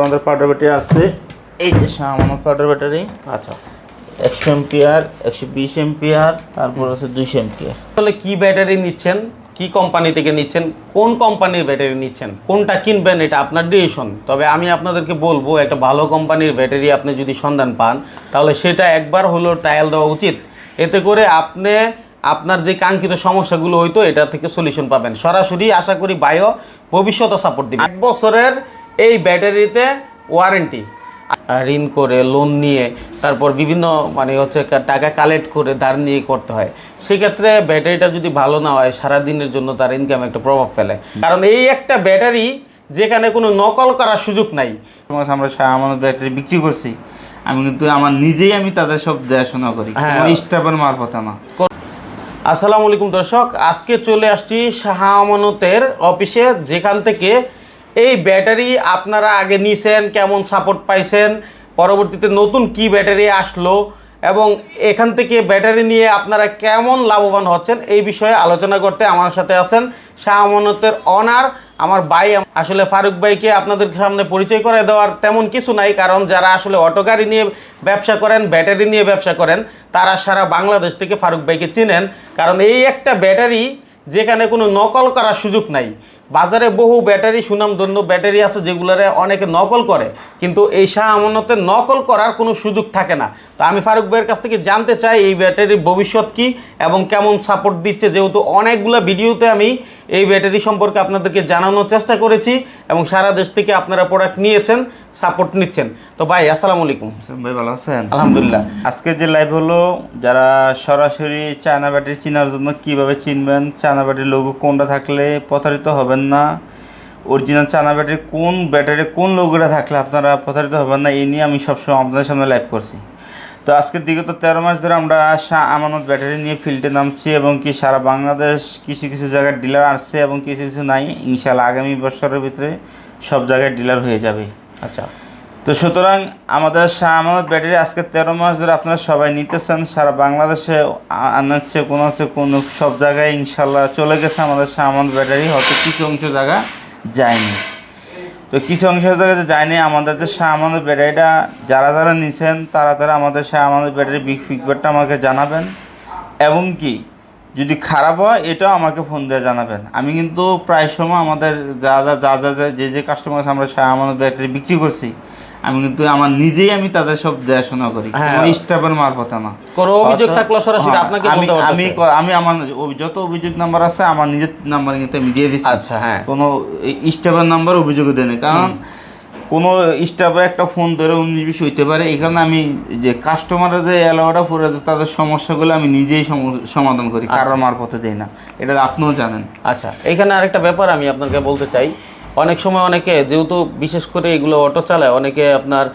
আমাদের powder battery আছে। এই যে সামান্য পাউডার ব্যাটারি। আচ্ছা। একশো এমপিআর একশো বিশ এমপিআর তারপর হচ্ছে দুইশো এমপিআর। তাহলে কি ব্যাটারি নিচ্ছেন? কি কোম্পানি থেকে নিচ্ছেন? কোন কোম্পানির ব্যাটারি নিচ্ছেন? কোনটা কিনবেন এটা আপনার ডিসিশন তবে আমি আপনাদেরকে বলব একটা ভালো কোম্পানির ব্যাটারি আপনি যদি সন্ধান পান তাহলে সেটা একবার হলো ট্রায়াল দেওয়া উচিত। এতে করে আপনি আপনার যে কাঙ্ক্ষিত সমস্যাগুলো হইতো এটা থেকে সলিউশন পাবেন। সরাসরি আশা করি বায়ো ভবিষ্যতে সাপোর্ট দিবে। এক বছরের এই ব্যাটারিতে ওয়ারেন্টি ঋণ করে লোন নিয়ে তারপর বিভিন্ন মানে হচ্ছে টাকা কালেক্ট করে ধার নিয়ে করতে হয়। সেক্ষেত্রে ব্যাটারিটা যদি ভালো না হয় সারা দিনের জন্য তার ইনকাম একটা প্রভাব ফেলে। কারণ এই একটা ব্যাটারি যেখানে কোনো নকল করার সুযোগ নাই। আমরা সামান্য ব্যাটারি বিক্রি করছি। আমি কিন্তু আমার নিজেই আমি তাদের সব দেখাশোনা করি। হ্যাঁ। স্টাফের মারফতে না। আসসালামু আলাইকুম দর্শক আজকে চলে আসছি শাহ আমানতের অফিসে যেখান থেকে এই ব্যাটারি আপনারা আগে নিছেন, কেমন সাপোর্ট পাইছেন, পরবর্তীতে নতুন কি ব্যাটারি আসলো এবং এখান থেকে ব্যাটারি নিয়ে আপনারা কেমন লাভবান হচ্ছেন এই বিষয়ে আলোচনা করতে আমার সাথে আছেন শাহ আমানতের অনার আমার ভাই, আসলে ফারুক ভাইকে আপনাদের সামনে পরিচয় করে দেওয়ার তেমন কিছু নাই, কারণ যারা আসলে অটো গাড়ি নিয়ে ব্যবসা করেন, ব্যাটারি নিয়ে ব্যবসা করেন, তারা সারা বাংলাদেশ থেকে ফারুক ভাইকে চিনেন, কারণ এই একটা ব্যাটারি যেখানে কোনো নকল করার সুযোগ নাই। বাজারে বহু ব্যাটারি সুনামধন্য ব্যাটারি আছে যেগুলোরে অনেকে নকল করে কিন্তু এই শাহ আমানতে নকল করার কোনো সুযোগ থাকে না। তো আমি ফারুক ভাইয়ের কাছ থেকে জানতে চাই এই ব্যাটারির ভবিষ্যৎ কি এবং কেমন সাপোর্ট দিচ্ছে? যেহেতু অনেকগুলো ভিডিওতে আমি এই ব্যাটারি সম্পর্কে আপনাদেরকে জানানোর চেষ্টা করেছি এবং সারা দেশ থেকে আপনারা প্রোডাক্ট নিয়েছেন সাপোর্ট নিচ্ছেন। তো ভাই আসসালামু আলাইকুম। ভাই ভালো আছেন? আলহামদুলিল্লাহ। আজকের যে লাইভ হলো যারা সরাসরি চায়না ব্যাটারি চিনার জন্য কীভাবে চিনবেন চায়না ব্যাটারি লোগো কোনটা থাকলে প্রতারিত হবেন না। অরিজিনাল চানা ব্যাটারি কোন ব্যাটারি কোন লোকরা থাকলে আপনারা প্রতারিত হবেন না এই নিয়ে আমি সবসময় আপনাদের সামনে লাইভ করছি। তো আজকের বিগত তেরো মাস ধরে আমরা আমানত ব্যাটারি নিয়ে ফিল্ডে নামছি এবং কি সারা বাংলাদেশ কিছু কিছু জায়গায় ডিলার আসছে এবং কিছু কিছু নাই। ইনশাল্লাহ আগামী বছরের ভিতরে সব জায়গায় ডিলার হয়ে যাবে। আচ্ছা। তো সুতরাং আমাদের শাহ আমানত ব্যাটারি আজকে তেরো মাস ধরে আপনারা সবাই নিতেছেন। সারা বাংলাদেশে আনাচ্ছে কোনো হচ্ছে, কোনো সব জায়গায় ইনশাল্লাহ চলে গেছে আমাদের শাহ ব্যাটারি। হয়তো কিছু অংশ জায়গা যায়নি। তো কিছু অংশ জায়গায় যে যায়নি, আমাদের যে শাহ আমানত ব্যাটারিটা যারা যারা নিছেন, তারা তারা আমাদের শাহ আমানত ব্যাটারি বিগ ফিডব্যাকটা আমাকে জানাবেন। এবং কি, যদি খারাপ হয়, এটাও আমাকে ফোন দিয়ে জানাবেন। আমি কিন্তু প্রায় সময় আমাদের যা যা যা যা, যা- যে কাস্টমার আমরা শাহ আমানত ব্যাটারি বিক্রি করছি আমি কিন্তু আমার নিজেই আমি তাদের সব দেখাশোনা করি। হ্যাঁ। স্টাফের মারফতে না। কোনো অভিযোগ থাকলে সরাসরি হ্যাঁ, আপনাকে আমি বলতে আমি আমি আমার যত অভিযোগ নাম্বার আছে আমার নিজের নাম্বার কিন্তু আমি দিয়ে দিচ্ছি আচ্ছা হ্যাঁ। কোনো স্টাফের নাম্বার অভিযোগ দেয় না। কারণ কোনো স্টাফের একটা ফোন ধরে উনিশ বিশ হইতে পারে এখানে আমি যে কাস্টমারের যে এলাকাটা পড়ে তাদের সমস্যাগুলো আমি নিজেই সমাধান করি কারোর মারফতে দেই না। এটা আপনিও জানেন। আচ্ছা এখানে আরেকটা ব্যাপার আমি আপনাকে বলতে চাই। অনেক সময় অনেকে যেহেতু বিশেষ করে এগুলো অটো চালায় অনেকে আপনার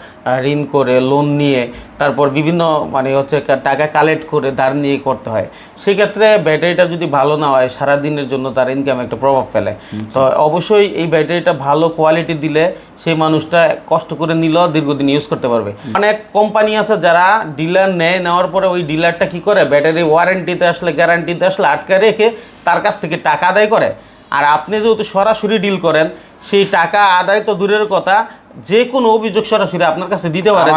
ঋণ করে লোন নিয়ে তারপর বিভিন্ন মানে হচ্ছে টাকা কালেক্ট করে ধার নিয়ে করতে হয়। সেক্ষেত্রে ব্যাটারিটা যদি ভালো না হয় সারা দিনের জন্য তার ইনকাম একটা প্রভাব ফেলে। তো অবশ্যই এই ব্যাটারিটা ভালো কোয়ালিটি দিলে সেই মানুষটা কষ্ট করে নিলেও দীর্ঘদিন ইউজ করতে পারবে। অনেক কোম্পানি আছে যারা ডিলার নেয় নেওয়ার পরে ওই ডিলারটা কি করে? ব্যাটারি ওয়ারেন্টিতে আসলে গ্যারান্টিতে আসলে আটকে রেখে তার কাছ থেকে টাকা আদায় করে। আর আপনি যেহেতু সরাসরি ডিল করেন সেই টাকা আদায় তো দূরের কথা যে কোনো অভিযোগ সরাসরি আপনার কাছে দিতে পারেন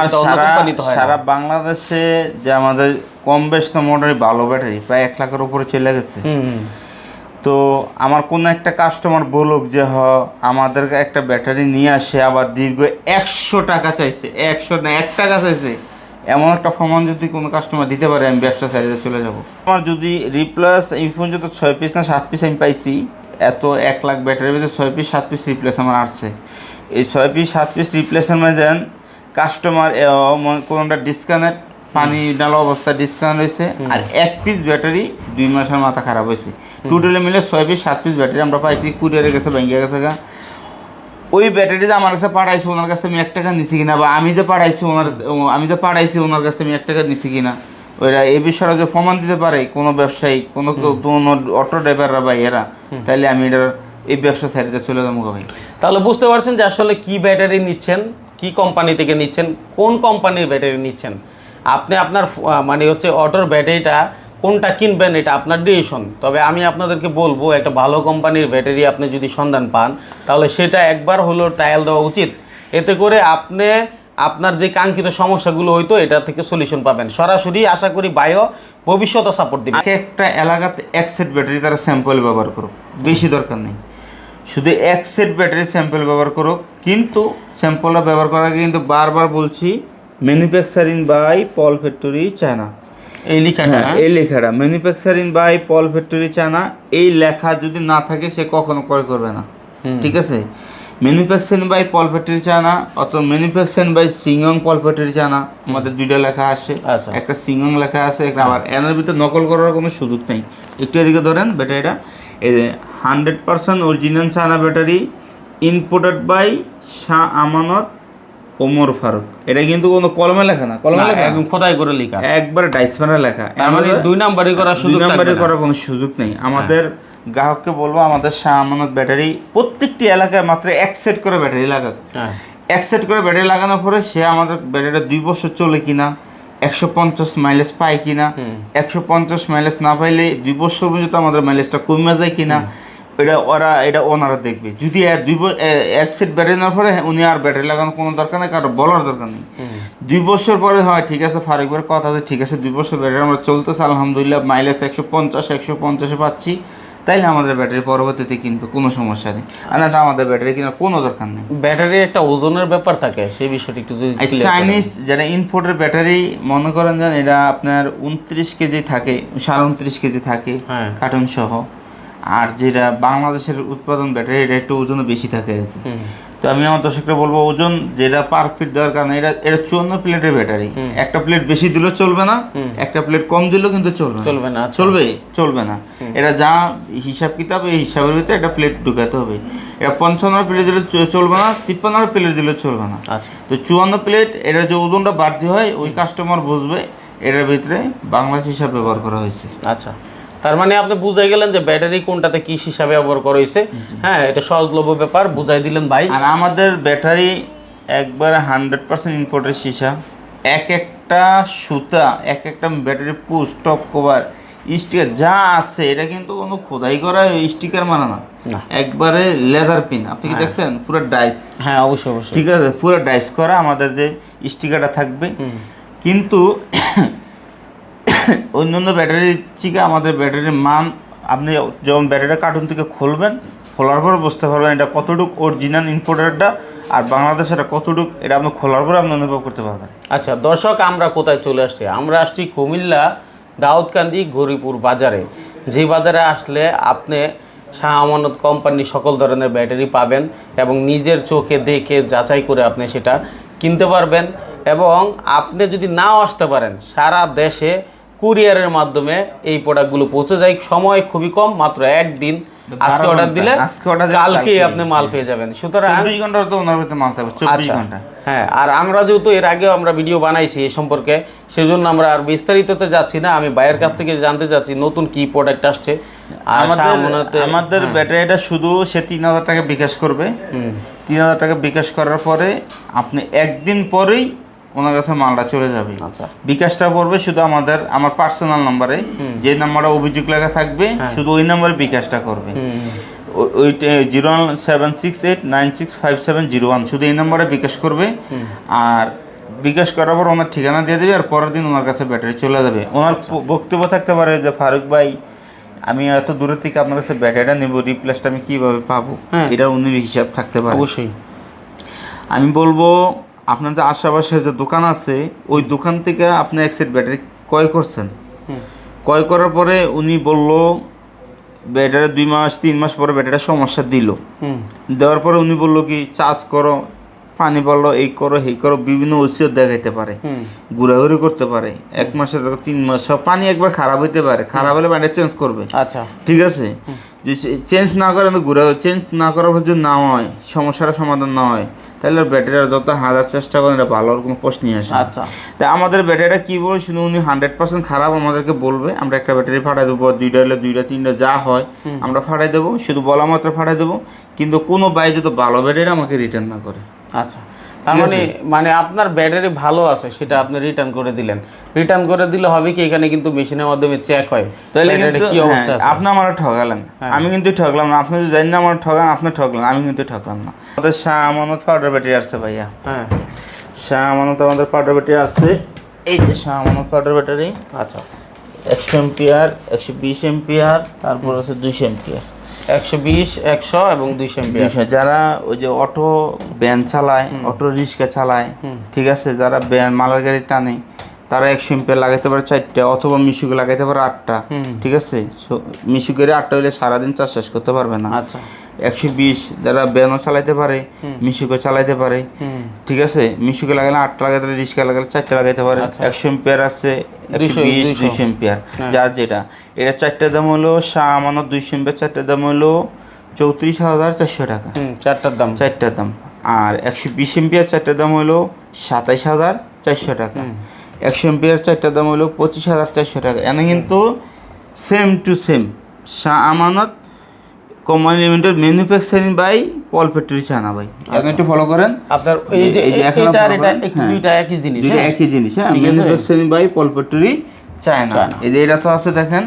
সারা বাংলাদেশে যে আমাদের কম বেশ তো মোটামুটি ভালো ব্যাটারি প্রায় এক লাখের উপরে চলে গেছে। তো আমার কোনো একটা কাস্টমার বলুক যে হ আমাদের একটা ব্যাটারি নিয়ে আসে আবার দীর্ঘ একশো টাকা চাইছে একশো না এক টাকা চাইছে। এমন একটা প্রমাণ যদি কোনো কাস্টমার দিতে পারে আমি ব্যবসা সাইডে চলে যাব। আমার যদি রিপ্লাস এই পর্যন্ত ছয় পিস না সাত পিস আমি পাইছি এত এক লাখ ব্যাটারির ভিতরে ছয় পিস সাত পিস রিপ্লেস আমার আসছে। এই ছয় পিস সাত পিস রিপ্লেসের মধ্যে দেন কাস্টমার কোনোটা ডিসকানেক্ট পানি ডালা অবস্থা ডিসকানেক্ট হয়েছে আর এক পিস ব্যাটারি দুই মাসের মাথা খারাপ হয়েছে। টোটালি মিলে ছয় পিস সাত পিস ব্যাটারি আমরা পাইছি কুরিয়ারে গেছে ব্যাংকে গেছে গা। ওই ব্যাটারি যে আমার কাছে পাঠাইছে ওনার কাছে আমি এক টাকা নিছি কিনা বা আমি যে পাঠাইছি ওনার আমি যে পাঠাইছি ওনার কাছে আমি এক টাকা নিছি কিনা। ওইরা এই বিষয়ে যে প্রমাণ দিতে পারে কোনো ব্যবসায়ী কোনো কোনো অটো ড্রাইভাররা বা এরা তাহলে আমি এটা এই ব্যবসা সাইডে চলে যাব ভাই। তাহলে বুঝতে পারছেন যে আসলে কি ব্যাটারি নিচ্ছেন কি কোম্পানি থেকে নিচ্ছেন কোন কোম্পানির ব্যাটারি নিচ্ছেন? আপনি আপনার মানে হচ্ছে অটোর ব্যাটারিটা কোনটা কিনবেন এটা আপনার ডিসিশন তবে আমি আপনাদেরকে বলব একটা ভালো কোম্পানির ব্যাটারি আপনি যদি সন্ধান পান তাহলে সেটা একবার হলো ট্রায়াল দেওয়া উচিত। এতে করে আপনি আপনার যে কাঙ্ক্ষিত সমস্যাগুলো হইতো এটা থেকে সলিউশন পাবেন। সরাসরি আশা করি বায়ো ভবিষ্যতে সাপোর্ট দিবে। এক একটা এলাকাতে এক সেট ব্যাটারি তারা স্যাম্পল ব্যবহার করুক বেশি দরকার নেই। শুধু এক সেট ব্যাটারি স্যাম্পল ব্যবহার করুক কিন্তু স্যাম্পলটা ব্যবহার করার আগে কিন্তু বারবার বলছি manufacturing by Paul factory China এই লিখাটা হ্যাঁ হ্যাঁ? এই লেখাটা manufacturing by Paul factory China এই লেখা যদি না থাকে সে কখনো ক্রয় করবে না। ঠিক আছে? Manufacturing by Paul factory China অথবা ম্যানুফ্যাকচারিং বাই সিংয়ং পল ফ্যাক্টরি চায়না আমাদের দুইটা লেখা আসে আচ্ছা। একটা সিংয়ং লেখা আছে একটা আবার এনার ভিতরে নকল করার কোনো সুযোগ নেই। একটু এদিকে ধরেন ব্যাটারিটা। এই hundred percent original China battery imported by Shah Amanat Omar Faruk এটা কিন্তু কোনো কলমে লেখা না। কলমে লেখা একদম খোদাই করে লেখা। একবার ডাইসপ্যানে লেখা। তার মানে দুই নাম্বারই করার সুযোগ নম্বরে থাকবে করার কোনো সুযোগ নেই। আমাদের গ্রাহককে বলব আমাদের শাহ আমানত ব্যাটারি প্রত্যেকটি এলাকায় মাত্র এক সেট করে ব্যাটারি লাগাক। হ্যাঁ। এক সেট করে ব্যাটারি লাগানোর পরে সে আমাদের ব্যাটারিটা দুই বছর চলে কিনা একশো পঞ্চাশ মাইলেজ পায় কিনা একশো পঞ্চাশ মাইলেজ না পাইলে দুই বছর পর্যন্ত আমাদের মাইলেজটা কমে যায় কিনা এটা ওরা এটা ওনারা দেখবে। যদি দুই এক সেট ব্যাটারি নেওয়ার পরে উনি আর ব্যাটারি লাগানোর কোনো দরকার নেই কারও বলার দরকার নেই। দুই বছর পরে হয় ঠিক আছে ফারুক ভাইয়ের কথা আছে ঠিক আছে দুই বছর ব্যাটারি আমরা চলতেছে আলহামদুলিল্লাহ মাইলেজ একশো পঞ্চাশ একশো পঞ্চাশে পাচ্ছি। তাইলে আমাদের ব্যাটারি পরবর্তীতে কিনবে কোনো সমস্যা নেই আর না আমাদের ব্যাটারি কেনার কোনো দরকার নেই ব্যাটারি একটা ওজনের ব্যাপার থাকে সেই বিষয়টি একটু যদি। চাইনিজ যারা ইনপোর্টের ব্যাটারি মনে করেন যেন এটা আপনার উনত্রিশ কেজি থাকে সাড়ে উনত্রিশ কেজি থাকে হ্যাঁ। কার্টুন সহ আর যেটা বাংলাদেশের উৎপাদন ব্যাটারি এটা একটু ওজন বেশি থাকে আর কি। তো আমি আমার দর্শকরা বলব ওজন যেটা পার ফিট দেওয়ার কারণে এটা এটা চুয়ান্ন প্লেটের ব্যাটারি একটা প্লেট বেশি দিলেও চলবে না একটা প্লেট কম দিলেও কিন্তু চলবে চলবে না আচ্ছা। চলবে চলবে না। এটা যা হিসাব কিতাব এই হিসাবের ভিতরে একটা প্লেট ঢুকাতে হবে। এটা পঞ্চান্ন প্লেট দিলে চলবে না তিপ্পান্ন প্লেট দিলে চলবে না। আচ্ছা। তো চুয়ান্ন প্লেট এটা যে ওজনটা বাড়তি হয় ওই কাস্টমার বুঝবে এটার ভিতরে বাংলাদেশ হিসাব ব্যবহার করা হয়েছে। আচ্ছা। তার মানে আপনি বুঝাই গেলেন যে ব্যাটারি কোনটাতে কি হিসাবে ব্যবহার করা হয়েছে। হ্যাঁ এটা সহজলভ্য ব্যাপার বুঝাই দিলেন ভাই। আর আমাদের ব্যাটারি একবারে হান্ড্রেড পার্সেন্ট ইম্পোর্টের সীসা এক একটা সুতা এক একটা battery push top cover sticker যা আছে এটা কিন্তু কোনো খোদাই করা স্টিকার মানা না। না। একবারে লেদার পিন আপনি কি দেখছেন? পুরো ডাইস হ্যাঁ অবশ্যই অবশ্যই। ঠিক আছে পুরো ডাইস করা আমাদের যে স্টিকারটা থাকবে। কিন্তু অন্যান্য ব্যাটারির থেকে আমাদের ব্যাটারির মান, আপনি যখন ব্যাটারিটা কার্টুন থেকে খুলবেন, খোলার পরে বুঝতে পারবেন এটা কতটুক অরিজিনাল ইম্পোর্টারটা আর বাংলাদেশ এটা কতটুক, এটা আপনি খোলার পরে আপনি অনুভব করতে পারবেন। আচ্ছা দর্শক, আমরা কোথায় চলে আসছি? আমরা আসছি কুমিল্লা দাউদকান্দি গরিপুর বাজারে। যে বাজারে আসলে আপনি শাহ আমানত কোম্পানির সকল ধরনের ব্যাটারি পাবেন এবং নিজের চোখে দেখে যাচাই করে আপনি সেটা কিনতে পারবেন এবং আপনি যদি নাও আসতে পারেন, সারা দেশে কুরিয়ারের মাধ্যমে এই প্রোডাক্টগুলো পৌঁছে যায়। সময় খুবই কম মাত্র একদিন। আজকে অর্ডার দিলে আজকে দিলে কালকে আপনি মাল পেয়ে যাবেন। সুতরাং চব্বিশ ঘণ্টা তো ওনার ভিতরে মাল থাকবে চব্বিশ আচ্ছা। ঘণ্টা। হ্যাঁ আর আমরা যেহেতু এর আগেও আমরা ভিডিও বানাইছি এ সম্পর্কে সেজন্য আমরা আর বিস্তারিততে যাচ্ছি না। আমি ভাইয়ের কাছ থেকে জানতে চাচ্ছি নতুন কি প্রোডাক্ট আসছে। আর আমাদের আমাদের ব্যাটারিটা শুধু সে তিন হাজার টাকা বিকাশ করবে। তিন হাজার টাকা বিকাশ করার পরে আপনি একদিন পরেই ওনার কাছে মালটা চলে যাবে। আচ্ছা। বিকাশটা করবে শুধু আমাদের আমার পার্সোনাল নাম্বারে যে নাম্বারে অভিযোগ লেখা থাকবে হ্যাঁ। শুধু ওই নাম্বারে বিকাশটা করবে। ওই zero one seven six eight nine six five seven zero one. শুধু এই নাম্বারে বিকাশ করবে। আর বিকাশ করার পর ওনার ঠিকানা দিয়ে দেবে আর পরের দিন ওনার কাছে ব্যাটারি চলে যাবে। ওনার বক্তব্য থাকতে পারে যে ফারুক ভাই আমি এত দূরের থেকে আপনার কাছে ব্যাটারিটা নেব রিপ্লেসটা আমি কীভাবে পাবো? হ্যাঁ। এটা উনি হিসাব থাকতে পারে। অবশ্যই। আমি বলব আপনাদের আশেপাশে যে দোকান আছে ওই দোকান থেকে আপনি এক সেট ব্যাটারি ক্রয় করছেন। ক্রয় করার পরে উনি বলল ব্যাটারি দুই মাস তিন মাস পরে ব্যাটারিটা সমস্যা দিল। দেওয়ার পরে উনি বলল কি চার্জ করো পানি বলল এই করো এই করো বিভিন্ন ওষুধ দেখাইতে পারে ঘোরাঘুরি করতে পারে। এক মাসের তিন মাস সব পানি একবার খারাপ হইতে পারে খারাপ হলে পানিটা চেঞ্জ করবে। আচ্ছা। ঠিক আছে? চেঞ্জ না করে ঘুরে চেঞ্জ না করার পর যদি না হয় সমস্যার সমাধান না হয় তাহলে ব্যাটারিটা যত হাজার চেষ্টা করেন এটা ভালো কোনো প্রশ্নই আসে আচ্ছা। তা আমাদের ব্যাটারিটা কী বলে শুধু উনি হান্ড্রেড পার্সেন্ট খারাপ আমাদেরকে বলবে আমরা একটা ব্যাটারি ফাটাই দেবো দুইটা হলে দুইটা তিনটা যা হয় আমরা ফাটাই দেবো শুধু বলা মাত্র ফাটাই দেবো কিন্তু কোনো বাই যদি ভালো ব্যাটারি আমাকে রিটার্ন না করে। আচ্ছা। তার মানে মানে আপনার ব্যাটারি ভালো আছে সেটা আপনি রিটার্ন করে দিলেন। রিটার্ন করে দিলে হবে কি এখানে কিন্তু মেশিনের মাধ্যমে চেক হয়। তাহলে কি অবস্থা হ্যাঁ, আপনি আমার ঠকালেন। হ্যাঁ। আমি কিন্তু ঠকলাম না। আপনি জানেন না আমার ঠকান আপনি ঠকলেন। আমি কিন্তু ঠকলাম না। আমাদের শাহ আমানত পাউডার ব্যাটারি আছে ভাইয়া। হ্যাঁ। শাহ আমানত আমাদের পাউডার ব্যাটারি আছে এই যে শাহ আমানত পাউডার ব্যাটারি আচ্ছা। একশো এমপিআর একশো বিশ এমপিআর তারপর আছে দুইশো এমপিআর একশো বিশ একশো এবং দুইশো দুইশো। যারা ওই যে অটো ভ্যান চালায় অটো রিক্সা চালায় ঠিক আছে যারা ভ্যান মালার গাড়ি টানে তারা একশো এম্পিয়ার লাগাইতে পারে চারটা অথবা মিশুক লাগাইতে পারে আটটা ঠিক আছে? মিশুকের আটটা হলে সারাদিন চাষ শেষ করতে পারবে না। আচ্ছা। একশো বিশ যারা ভ্যানও চালাইতে পারে মিশুকে চালাইতে পারে ঠিক আছে? মিশুকে লাগালে আটটা লাগাইতে পারে রিক্সা লাগালে চারটা লাগাইতে পারে। আচ্ছা। একশো এম্পিয়ার আছে একশো বিশ দুইশো। এম্পিয়ার। যার যেটা। এটা চারটার দাম হলো শাহ আমানত দুইশো এম্পিয়ার চারটার দাম হলো চৌত্রিশ হাজার চারশো টাকা। চারটার দাম। চারটার দাম। আর একশো বিশ এম্পিয়ার চারটার দাম হলো সাতাইশ হাজার চারশো টাকা। একশো এম্পিয়ার চারটার দাম হলো পঁচিশ হাজার চারশো টাকা। এনে কিন্তু same to same Shah Amanat company limited manufacturing by Paul factory China ভাই এখন একটু ফলো করেন। আপনার এই যে এটা এটা হ্যাঁ। দুইটা একই জিনিস দুইটা হ্যাঁ? একই জিনিস হ্যাঁ। Manufacturing by Paul factory China. এই যে এটা তো আছে দেখেন।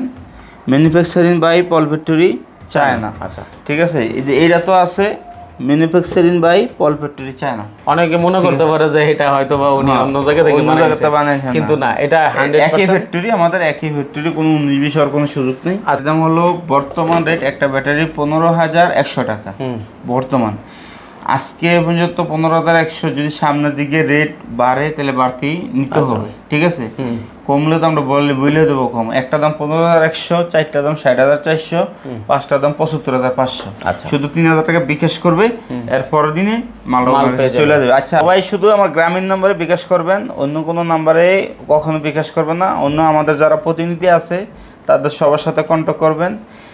Manufacturing by Paul factory China আচ্ছা। ঠিক আছে? এই যে এটা তো আছে। Manufacturing by Paul factory China অনেকে মনে করতে পারে যে এটা হয়তো বা উনি অন্য জায়গা থেকে বানাইছে। কিন্তু না। এটা একই ফ্যাক্টরি আমাদের একই ফ্যাক্টরি কোনো উনিশ হওয়ার কোনো সুযোগ নেই। আর দাম হলো বর্তমান রেট একটা ব্যাটারি পনেরো হাজার একশো টাকা। বর্তমান। আজকে পর্যন্ত পনেরো হাজার একশো যদি সামনের দিকে রেট বাড়ে তাহলে বাড়তি নিতে হবে। ঠিক আছে। কমলে তো আমরা বললে বলে দেবো কম। একটা দাম পনেরো হাজার একশো চারটা দাম ষাট হাজার চারশো পাঁচটা দাম পঁচাত্তর হাজার পাঁচশো। আচ্ছা। শুধু তিন হাজার টাকা বিকাশ করবে এর পরের দিনে মাল চলে যাবে। আচ্ছা সবাই শুধু আমার গ্রামীণ নাম্বারে বিকাশ করবেন অন্য কোনো নাম্বারে কখনো বিকাশ করবেন না। অন্য আমাদের যারা প্রতিনিধি আছে তাদের সবার সাথে কন্ট্যাক্ট করবেন।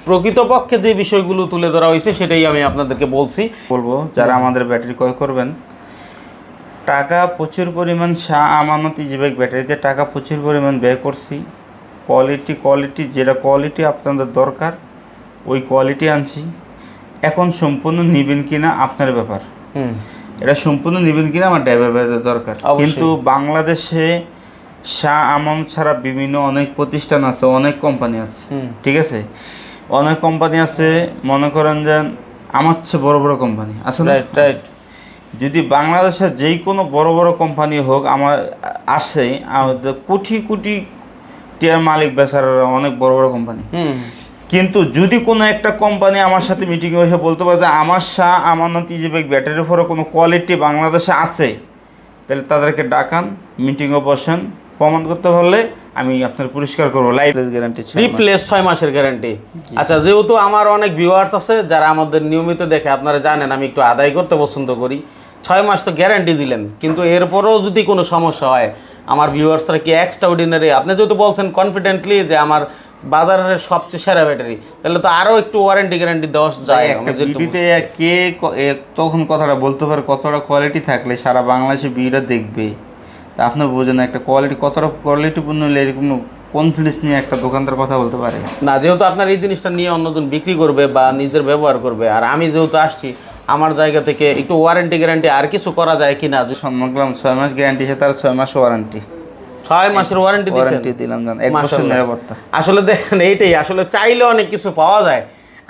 প্রকৃতপক্ষে যে বিষয়গুলো তুলে ধরা হয়েছে সেটাই আমি আপনাদেরকে বলছি। বলব যারা আমাদের ব্যাটারি ক্রয় করবেন টাকা প্রচুর পরিমাণ শাহ আমানত ইজিব্যাগ ব্যাটারিতে টাকা প্রচুর পরিমাণ ব্যয় করছি। কোয়ালিটি কোয়ালিটি যেটা কোয়ালিটি আপনাদের দরকার ওই কোয়ালিটি আনছি। এখন সম্পূর্ণ নিবেন কিনা আপনার ব্যাপার। হুম। এটা সম্পূর্ণ নিবেন কিনা আমার ড্রাইভার ভাইদের দরকার। কিন্তু বাংলাদেশে শাহ আমাম ছাড়া বিভিন্ন অনেক প্রতিষ্ঠান আছে অনেক কোম্পানি আছে। ঠিক আছে? অনেক কোম্পানি আছে মনে করেন যে আমার চেয়ে বড় বড় কোম্পানি আসলে রাইট রাইট যদি বাংলাদেশের যেই কোনো বড় বড় কোম্পানি হোক আমার আসে আমাদের কোটি কোটি টিয়ার মালিক বেচারা অনেক বড় বড় কোম্পানি। কিন্তু যদি কোনো একটা কোম্পানি আমার সাথে মিটিংয়ে বসে বলতে পারে যে আমার শাহ আমানত ইজিবেক ব্যাটারির উপরে কোনো কোয়ালিটি বাংলাদেশে আছে তাহলে তাদেরকে ডাকান মিটিংয়ে বসেন প্রমাণ করতে পারলে আমি আপনার পুরস্কার করব। লাইফ গ্যারান্টি রিপ্লেস ছয় মাসের গ্যারান্টি আচ্ছা যেহেতু আমার অনেক ভিউয়ার্স আছে যারা আমাদের নিয়মিত দেখে আপনারা জানেন আমি একটু আদায় করতে পছন্দ করি। ছয় মাস তো গ্যারান্টি দিলেন। কিন্তু এরপরেও যদি কোনো সমস্যা হয় আমার ভিউয়ার্সরা কি এক্সট্রা অর্ডিনারি আপনি যেহেতু বলছেন কনফিডেন্টলি যে আমার বাজারের সবচেয়ে সেরা ব্যাটারি তাহলে তো আরও একটু ওয়ারেন্টি গ্যারান্টি দেওয়া যায়। কে তখন কথাটা বলতে পারে কতটা কোয়ালিটি থাকলে সারা বাংলাদেশে ভিডিওটা দেখবে। তা আপনি বোঝেন একটা কোয়ালিটি কতটা কোয়ালিটিপূর্ণ হলে এরকম কনফিডেন্স নিয়ে একটা দোকানদার কথা বলতে পারে? না যেহেতু আপনার এই জিনিসটা নিয়ে অন্যজন বিক্রি করবে বা নিজের ব্যবহার করবে আর আমি যেহেতু আসছি আমার জায়গা থেকে একটু ওয়ারেন্টি গ্যারান্টি আর কিছু করা যায় কিনা? যে সম্মান ছয় মাস গ্যারান্টি সে তার ছয় মাস ওয়ারেন্টি ছয় মাসের ওয়ারেন্টি ওয়ারেন্টি দিলাম জান এক মাশাআল্লাহ। নিরাপত্তা। আসলে দেখেন এইটাই আসলে চাইলে অনেক কিছু পাওয়া যায়।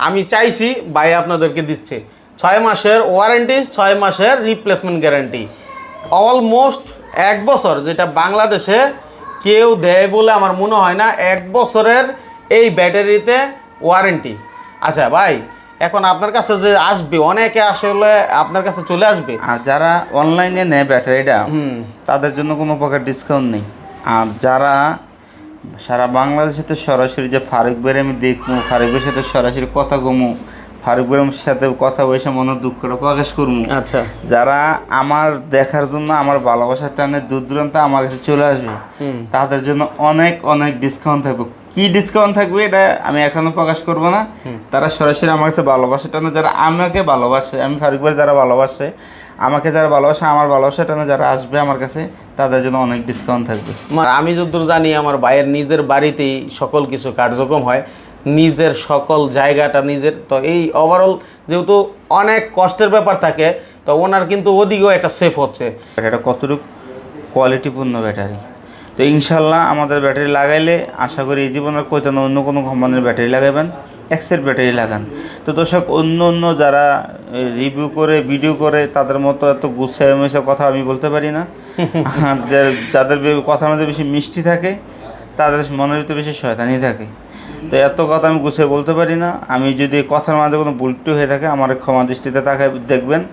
আমি চাইছি ভাই আপনাদেরকে দিচ্ছে। ছয় মাসের ওয়ারেন্টি ছয় মাসের রিপ্লেসমেন্ট গ্যারান্টি অলমোস্ট এক বছর যেটা বাংলাদেশে কেউ দেয় বলে আমার মনে হয় না এক বছরের এই ব্যাটারিতে ওয়ারেন্টি আচ্ছা ভাই এখন আপনার কাছে যে আসবে অনেকে আসলে আপনার কাছে চলে আসবে। আর যারা অনলাইনে নেয় ব্যাটারিটা হুম। তাদের জন্য কোনো প্রকার ডিসকাউন্ট নেই। আর যারা সারা বাংলাদেশে তো সরাসরি যে ফারুক বের আমি দেখব ফারুক বের সাথে সরাসরি কথা কমু ফারুক বের সাথে কথা বসে মনের দুঃখটা প্রকাশ করব। আচ্ছা। যারা আমার দেখার জন্য আমার ভালোবাসার টানে দূর দূরান্ত আমার কাছে চলে আসবে তাদের জন্য অনেক অনেক ডিসকাউন্ট থাকবে। কি ডিসকাউন্ট থাকবে এটা আমি এখনও প্রকাশ করব না। তারা সরাসরি আমার কাছে ভালোবাসে টানে যারা আমাকে ভালোবাসে আমি ফারুক ভাই যারা ভালোবাসে আমাকে যারা ভালোবাসে আমার ভালোবাসা টানে যারা আসবে আমার কাছে তাদের জন্য অনেক ডিসকাউন্ট থাকবে। আমি যতদূর জানি আমার ভাইয়ের নিজের বাড়িতেই সকল কিছু কার্যক্রম হয় নিজের সকল জায়গাটা নিজের তো এই ওভারঅল যেহেতু অনেক কষ্টের ব্যাপার থাকে তো ওনার কিন্তু ওদিকেও একটা সেফ হচ্ছে। এটা কতটুকু কোয়ালিটিপূর্ণ ব্যাটারি তো ইনশাল্লাহ আমাদের ব্যাটারি লাগাইলে আশা করি এই জীবনের কোথাও অন্য কোনো কোম্পানির ব্যাটারি লাগাবেন এক্সের ব্যাটারি লাগান। তো দর্শক অন্য অন্য যারা রিভিউ করে ভিডিও করে তাদের মতো এত গুছায় মেশে কথা আমি বলতে পারি না। যার- যাদের কথার মধ্যে বেশি মিষ্টি থাকে তাদের মনের ভিতরে বেশি শয়তানি থাকে। তো এত কথা আমি গুছিয়ে বলতে পারি না। আমি যদি কথার মাঝে কোনো ভুলটি হয়ে থাকে আমার ক্ষমা দৃষ্টিতে তাকে দেখবেন।